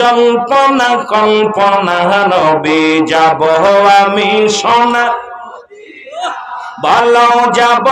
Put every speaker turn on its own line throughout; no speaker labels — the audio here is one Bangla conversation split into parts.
কল্পনা কল্পনা নবী যাব আমি সোনা। বলো যাব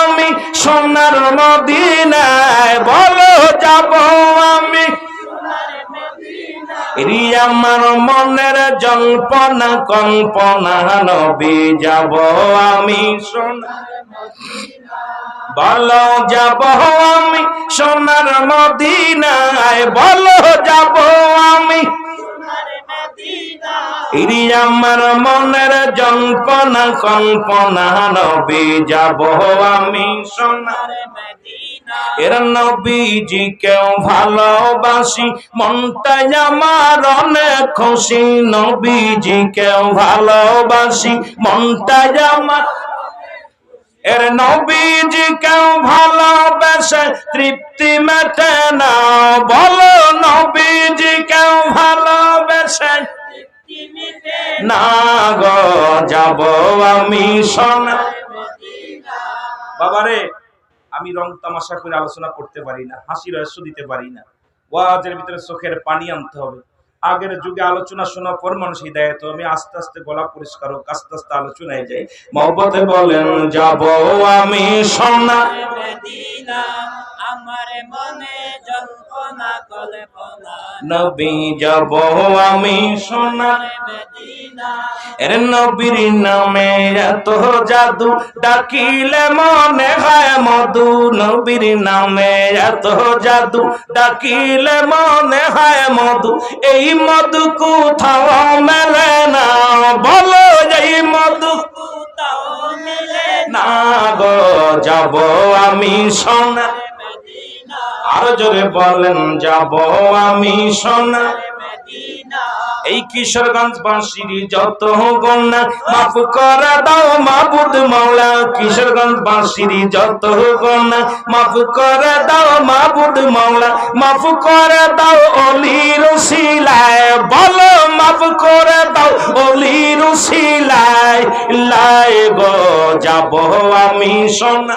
আমি সোনার মদিনায় বলো যাব আমি রি আমার মনের জল্পনা কল্পনা নবী যাব আমি বলো যাব আমি সোনার মদিনায়। বলো যাব আমি আমার মনের জল্পনা কল্পনা নবী যাব আমি সোনার এর নবীজি কেউ ভালোবাসি মনটাই আমার অনেক খুশি। নবীজি কেউ ভালোবাসি মনটাই আমার এর নবীজি কেউ ভালোবেসে, তৃপ্তি মেটে না। বলো নবীজি কেউ ভালোবেসে। না গো, যাব আমি সোনা। বাবারে আমি রং তামাশা করে আলোচনা করতে পারি না, হাসি রহস্য দিতে পারি না। ওয়াজের ভিতরে চোখের পানি আনতে হবে। আগের যুগে আলোচনা শোনা পর মানুষ হৃদয় তো আমি আস্তে আস্তে গলা পরিষ্কার হোক, আস্তে আস্তে আলোচনায় যাই। মহব্বতে বলেন, যাব আমি সোনা
আমার মনে জল্পনা কল্পনা
নবী যাব আমি সোনা।
মদিনা।
এর নবীর নামে এত জাদু ডাকিলে মনে হয় মধু। নবীর নামে এত জাদু ডাকিলে মনে হয় মধু। এই মধু কোথাও মেলে না বলো এই মধু।
কোথাও মিলে
না গো যাব আমি সোনা।
মদিনা
আরও জোরে বলেন, যাব আমি সোনা। এই কিশোরগঞ্জ বাঁশির যত গন্যা মাফ করে দাও মাবুদ মাওলা। কিশোরগঞ্জ বাঁশির যত গন্যা মাফ করে দাও মাবুদ মাওলা। মাফ করে দাও অলি রসিলায়, বলো মাফ করে দাও অলি রসিলায়। লাই যাব আমি সোনা।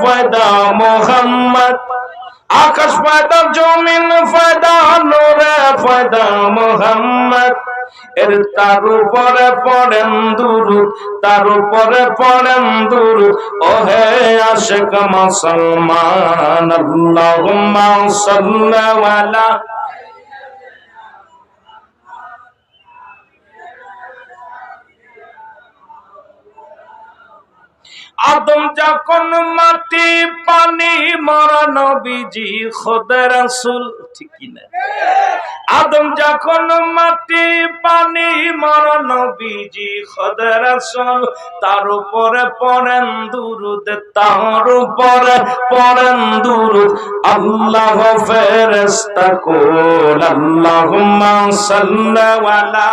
ফায়দা মোহাম্মদ। আকাশ ফায়দা, জমিন ফায়দা, নূরে ফায়দা মোহাম্মদ। এর তার উপরে পড়েন দুরু তার উপরে পড়েন দুরু ও হে আশিক মুসলমান, আল্লাহুম্মা সাল্লি আলা আদম যখন মাটি পানি মরা নবীজি, খোদা রাসূল, ঠিক কি না? আদম যখন মাটি পানি মরা নবীজি, খোদা রাসূল, তার উপরে পড়েন দুরুদ, তার উপরে পড়েন দুরুদ, আল্লাহ ফেরেশতা কুল, আল্লাহুম্মা সাল্লি আলা